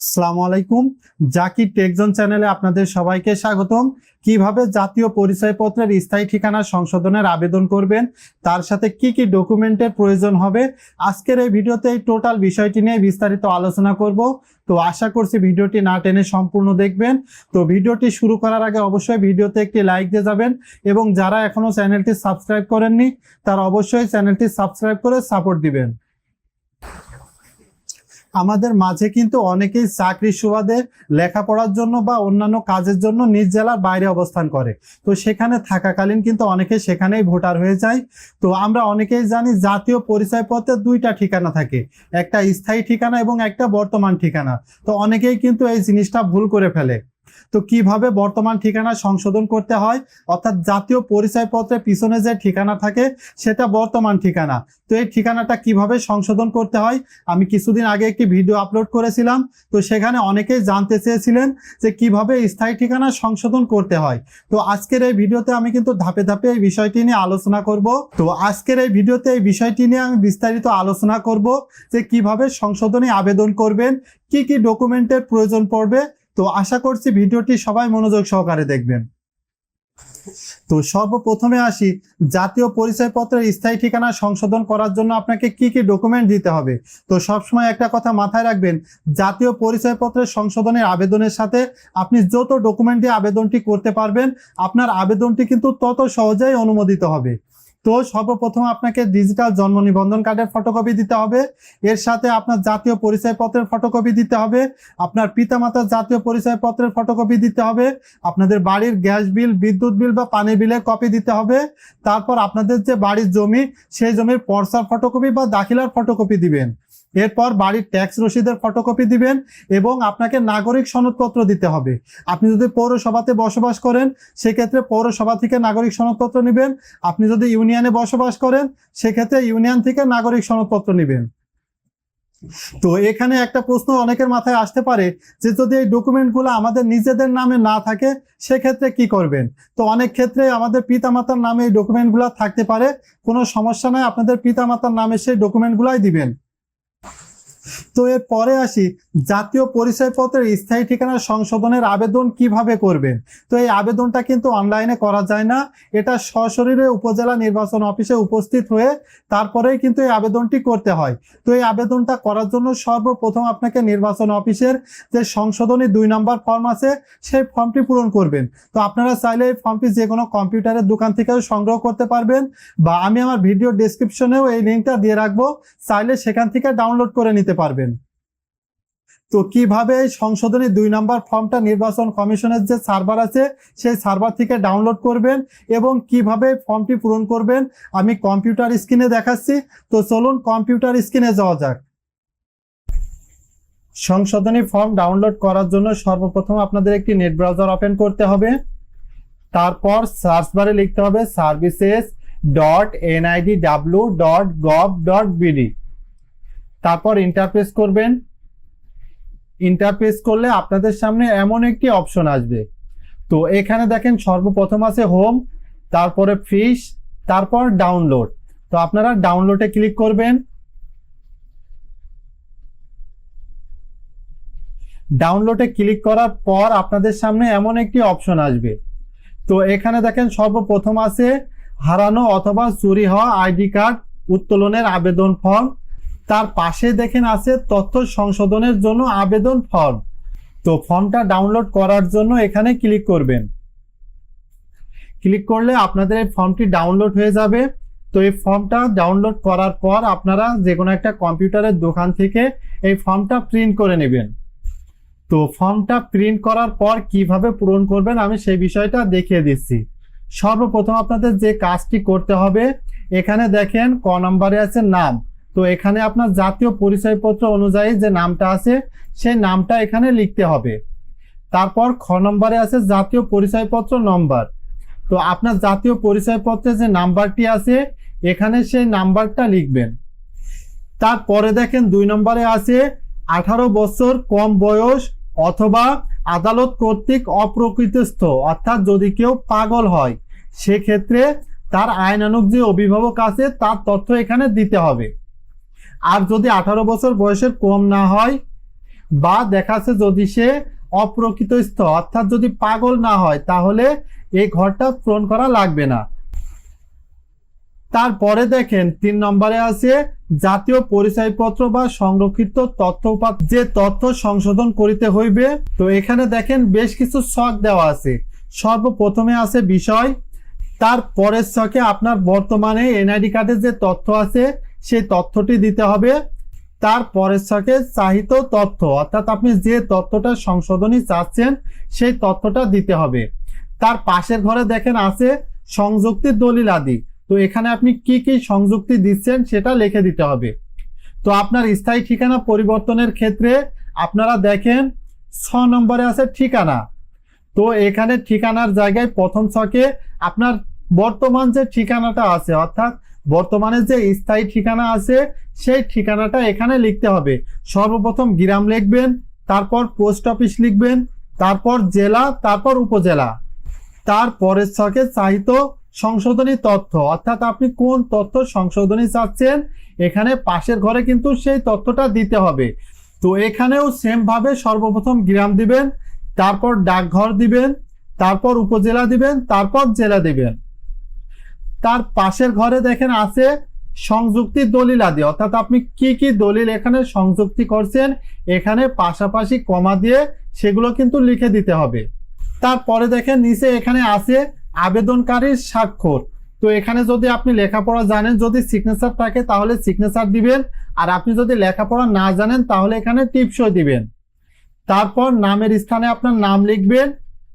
আসসালামু আলাইকুম। জাকির টেকজন চ্যানেলে আপনাদের সবাইকে স্বাগতম। কীভাবে জাতীয় পরিচয়পত্রের স্থায়ী ঠিকানা সংশোধনের আবেদন করবেন, তার সাথে কি কি ডকুমেন্টের প্রয়োজন হবে, আজকের এই ভিডিওতে এই টোটাল বিষয়টি নিয়ে বিস্তারিত আলোচনা করব। তো আশা করছি ভিডিওটি না টেনে সম্পূর্ণ দেখবেন। তো ভিডিওটি শুরু করার আগে অবশ্যই ভিডিওতে একটি লাইক দিয়ে যাবেন এবং যারা এখনও চ্যানেলটি সাবস্ক্রাইব করেননি, তারা অবশ্যই চ্যানেলটি সাবস্ক্রাইব করে সাপোর্ট দিবেন। আমাদের মাঝে কিন্তু অনেকেই চাকরি সুবাদে লেখাপড়ার জন্য বা অন্যান্য কাজের জন্য নিজ জেলার বাইরে অবস্থান করে। তো সেখানে থাকাকালীন কিন্তু অনেকে সেখানেই ভোটার হয়ে যায়। তো আমরা অনেকেই জানি জাতীয় পরিচয়পত্রে দুইটা ঠিকানা থাকে। একটা স্থায়ী ঠিকানা এবং একটা বর্তমান ঠিকানা। তো অনেকেই কিন্তু এই জিনিসটা ভুল করে ফেলে। তো কীভাবে বর্তমান ঠিকানা সংশোধন করতে হয়? অর্থাৎ জাতীয় পরিচয়পত্রের পিছনে যে ঠিকানা থাকে, সেটা বর্তমান ঠিকানা। তো এই ঠিকানাটা কীভাবে সংশোধন করতে হয়? আমি কিছুদিন আগে একটি ভিডিও আপলোড করেছিলাম। তো সেখানে অনেকেই জানতে চেয়েছিলেন যে কীভাবে স্থায়ী ঠিকানা সংশোধন করতে হয়। তো আজকের এই ভিডিওতে আমি কিন্তু ধাপে ধাপে এই বিষয়টি নিয়ে আলোচনা করব। তো আজকের এই ভিডিওতে এই বিষয়টি নিয়ে আমি বিস্তারিত আলোচনা করব যে কীভাবে সংশোধনী আবেদন করবেন, কি কি ডকুমেন্টের প্রয়োজন পড়বে তো আশা করছি ভিডিওটি সবাই মনোযোগ সহকারে দেখবেন। তো সর্বপ্রথমে আসি, জাতীয় পরিচয়পত্রের স্থায়ী ঠিকানা সংশোধন করার জন্য আপনাকে কি কি ডকুমেন্ট দিতে হবে? তো সবসময় একটা কথা মাথায় রাখবেন, জাতীয় পরিচয়পত্রের সংশোধনের আবেদনের সাথে আপনি যত ডকুমেন্ট দিয়ে আবেদনটি করতে পারবেন, আপনার আবেদনটি কিন্তু তত সহজেই অনুমোদিত হবে। তো সর্বপ্রথম আপনাকে ডিজিটাল জন্ম নিবন্ধন কার্ডের ফটোকপি দিতে হবে। এর সাথে আপনার জাতীয় পরিচয়পত্রের ফটোকপি দিতে হবে। আপনার পিতামাতার জাতীয় পরিচয়পত্রের ফটোকপি দিতে হবে। আপনাদের বাড়ির গ্যাস বিল, বিদ্যুৎ বিল বা পানি বিলের কপি দিতে হবে। তারপর আপনাদের যে বাড়ির জমি, সেই জমির পর্সার ফটোকপি বা দাখিলার ফটোকপি দিবেন। এরপর বাড়ির ট্যাক্স রসিদের ফটোকপি দিবেন এবং আপনাকে নাগরিক সনদপত্র দিতে হবে। আপনি যদি পৌরসভাতে বসবাস করেন, সেক্ষেত্রে পৌরসভা থেকে নাগরিক সনদপত্র নেবেন। আপনি যদি ইউনিয়নে বসবাস করেন, সেক্ষেত্রে ইউনিয়ন থেকে নাগরিক সনদপত্র নেবেন। তো এখানে একটা প্রশ্ন অনেকের মাথায় আসতে পারে যে যদি এই ডকুমেন্টগুলো আমাদের নিজেদের নামে না থাকে, সেক্ষেত্রে কি করবেন? তো অনেক ক্ষেত্রে আমাদের পিতামাতার নামে এই ডকুমেন্টগুলো থাকতে পারে। কোনো সমস্যা নাই, আপনাদের পিতামাতার নামে সেই ডকুমেন্টগুলাই দিবেন। তো এর পরে আসি। জাতীয় পরিচয়পত্রের স্থায়ী ঠিকানা সংশোধনের আবেদন কীভাবে করবেন? তো এই আবেদনটা কিন্তু অনলাইনে করা যায় না। এটা সশরীরে উপজেলা নির্বাচন অফিসে উপস্থিত হয়ে তারপরেই কিন্তু এই আবেদনটি করতে হয়। তো এই আবেদনটা করার জন্য সর্বপ্রথম আপনাকে নির্বাচন অফিসের যে সংশোধনী দুই নম্বর ফর্ম আছে, সেই ফর্মটি পূরণ করবেন। তো আপনারা চাইলে এই ফর্মটি যে কোনো কম্পিউটারের দোকান থেকেও সংগ্রহ করতে পারবেন বা আমি আমার ভিডিও ডেসক্রিপশনেও এই লিঙ্কটা দিয়ে রাখব। চাইলে সেখান থেকে ডাউনলোড করে নিতে পারবেন। তো কীভাবে সংশোধনী দুই নম্বর ফর্মটা নির্বাচন কমিশনের যে সার্ভার আছে, সেই সার্ভার থেকে ডাউনলোড করবেন এবং কীভাবে ফর্মটি পূরণ করবেন, আমি কম্পিউটার স্ক্রিনে দেখাচ্ছি। তো চলুন কম্পিউটার স্ক্রিনে যাওয়া যাক। সংশোধনী ফর্ম ডাউনলোড করার জন্য সর্বপ্রথম আপনাদের একটি নেট ব্রাউজার ওপেন করতে হবে। তারপর সার্চ বারে লিখতে হবে services dot NID W dot gov dot BD. তারপর ইন্টারফেস করবেন। ইন্টারফেস করলে আপনাদের সামনে এমন একটি অপশন আসবে। তো এখানে দেখেন সর্বপ্রথম আছে হোম তারপরে ফিশ তারপর ডাউনলোড তো আপনারা ডাউনলোডে ক্লিক করবেন। ডাউনলোডে ক্লিক করার পর আপনাদের সামনে এমন একটি অপশন আসবে। তো এখানে দেখেন সর্বপ্রথম আছে হারানো অথবা চুরি হওয়া আইডি কার্ড উত্তোলনের আবেদন ফর্ম তার পাশে দেখেন আছে তথ্য সংশোধনের জন্য আবেদন ফর্ম। তো ফর্মটা ডাউনলোড করার জন্য এখানে ক্লিক করবেন। ক্লিক করলে আপনাদের এই ফর্মটি ডাউনলোড হয়ে যাবে। তো এই ফর্মটা ডাউনলোড করার পর আপনারা যে কোনো একটা কম্পিউটারের দোকান থেকে এই ফর্মটা প্রিন্ট করে নেবেন। তো ফর্মটা প্রিন্ট করার পর কীভাবে পূরণ করবেন আমি সেই বিষয়টা দেখিয়ে দিচ্ছি। সর্বপ্রথম আপনাদের যে কাজটি করতে হবে, এখানে দেখেন ক নম্বরে আছে নাম। তো এখানে আপনার জাতীয় পরিচয়পত্র অনুযায়ী যে নামটা আছে, সেই নামটা এখানে লিখতে হবে। তারপর খ নম্বরে আছে জাতীয় পরিচয়পত্র নম্বর। তো আপনার জাতীয় পরিচয়পত্রে যে নাম্বারটি আছে, এখানে সেই নাম্বারটা লিখবেন। তারপরে দেখেন দুই নম্বরে আছে, আঠারো বছর কম বয়স অথবা আদালত কর্তৃক অপ্রকৃতস্থ, অর্থাৎ যদি কেউ পাগল হয়, সেক্ষেত্রে তার আইনানুক যে অভিভাবক আছে, তার তথ্য এখানে দিতে হবে। আর যদি আঠারো বছর বয়সের কম না হয়, বা দেখা যাচ্ছে যদি সে অপ্রকৃতস্থ অর্থাৎ যদি পাগল না হয়, তাহলে এই ঘরটা পূরণ করা লাগবে না। তারপরে দেখেন, তিন নম্বরে আছে জাতীয় পরিচয়পত্র বা সংরক্ষিত তথ্য যে তথ্য সংশোধন করিতে হইবে। তো এখানে দেখেন বেশ কিছু শখ দেওয়া আছে। সর্বপ্রথমে আছে বিষয়, তার পরের ছকে আপনার বর্তমানে এনআইডি কার্ডের যে তথ্য আছে সেই তথ্যটি দিতে হবে। তার পরের ছকে চাহিত তথ্য, অর্থাৎ আপনি যে তথ্যটা সংশোধনী চাচ্ছেন, সেই তথ্যটা দিতে হবে। তার পাশের ঘরে দেখেন আছে সংযুক্তির দলিল আদি। তো এখানে আপনি কি কি সংযুক্তি দিচ্ছেন সেটা লিখে দিতে হবে। তো আপনার স্থায়ী ঠিকানা পরিবর্তনের ক্ষেত্রে আপনারা দেখেন ছ নম্বরে আছে ঠিকানা। তো এখানে ঠিকানার জায়গায় প্রথম ছকে আপনার বর্তমান যে ঠিকানাটা আছে, অর্থাৎ বর্তমানে যে স্থায়ী ঠিকানা আছে, সেই ঠিকানাটা এখানে লিখতে হবে। সর্বপ্রথম গ্রাম লিখবেন, তারপর পোস্ট অফিস লিখবেন, তারপর জেলা, তারপর উপজেলা। তারপরের ছকে চাহিত সংশোধনী তথ্য, অর্থাৎ আপনি কোন তথ্য সংশোধনী চাচ্ছেন, এখানে পাশের ঘরে কিন্তু সেই তথ্যটা দিতে হবে। তো এখানেও সেম ভাবে সর্বপ্রথম গ্রাম দিবেন, তারপর ডাকঘর দিবেন, তারপর উপজেলা দিবেন, তারপর জেলা দিবেন। তার পাশের ঘরে দেখেন আছে সংযুক্তি দলিল আদি। অর্থাৎ আপনি কি কি দলিল এখানে সংযুক্তি করছেন, এখানে পাশাপাশি কমা দিয়ে সেগুলো কিন্তু লিখে দিতে হবে। তারপরে দেখেন নিচে এখানে আছে আবেদনকারীর স্বাক্ষর। তো এখানে যদি আপনি লেখাপড়া জানেন, যদি সিগনেচার থাকে তাহলে সিগনেচার দিবেন, আর আপনি যদি লেখাপড়া না জানেন তাহলে এখানে টিপসই দিবেন। তারপর নামের স্থানে আপনার নাম লিখবেন,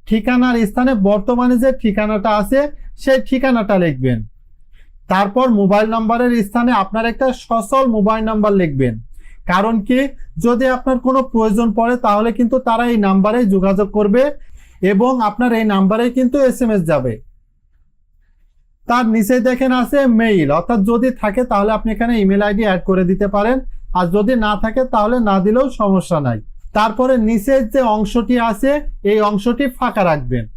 ঠিকানার স্থানে বর্তমানে যে ঠিকানাটা আছে সেই ঠিকানাটা লিখবেন। তারপর মোবাইল নাম্বারের স্থানে আপনার একটা সচল মোবাইল নাম্বার লিখবেন। কারণ কি? যদি আপনার কোনো প্রয়োজন পড়ে, তাহলে কিন্তু তারা এই নাম্বারে যোগাযোগ করবে এবং আপনার এই নাম্বারে কিন্তু এস যাবে। তার নিচে দেখেন আছে মেইল। অর্থাৎ যদি থাকে, তাহলে আপনি এখানে ইমেল আইডি অ্যাড করে দিতে পারেন। আর যদি না থাকে, তাহলে না দিলেও সমস্যা নাই। তারপরে নিচের যে অংশটি আছে, এই অংশটি ফাঁকা রাখবেন।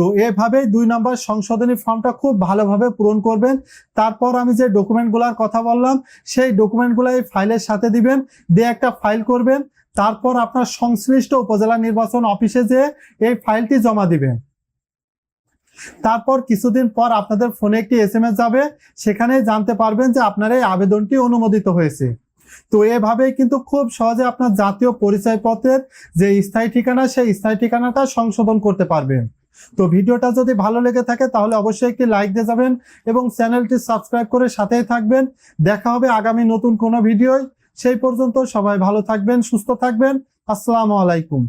তো এভাবেই দুই নম্বর সংশোধনী ফর্মটা খুব ভালোভাবে পূরণ করবেন। তারপর আমি যে ডকুমেন্টগুলোর কথা বললাম, সেই ডকুমেন্টগুলো এই ফাইলের সাথে দিবেন, দিয়ে একটা ফাইল করবেন। তারপর আপনার সংশ্লিষ্ট উপজেলা নির্বাচন অফিসে যেয়ে এই ফাইলটি জমা দিবেন। তারপর কিছুদিন পর আপনাদের ফোনে একটি এস যাবে, সেখানে জানতে পারবেন যে আপনার এই আবেদনটি অনুমোদিত হয়েছে। তো এভাবেই কিন্তু খুব সহজে আপনার জাতীয় পরিচয়পত্রের যে স্থায়ী ঠিকানা, সেই স্থায়ী ঠিকানাটা সংশোধন করতে পারবেন। তো ভিডিওটা যদি ভালো লেগে থাকে, তাহলে অবশ্যই একটি লাইক দিয়ে যাবেন এবং চ্যানেলটি সাবস্ক্রাইব করে সাথেই থাকবেন। দেখা হবে আগামী নতুন কোনো ভিডিওয়। সেই পর্যন্ত সবাই ভালো থাকবেন, সুস্থ থাকবেন। আসসালামু আলাইকুম।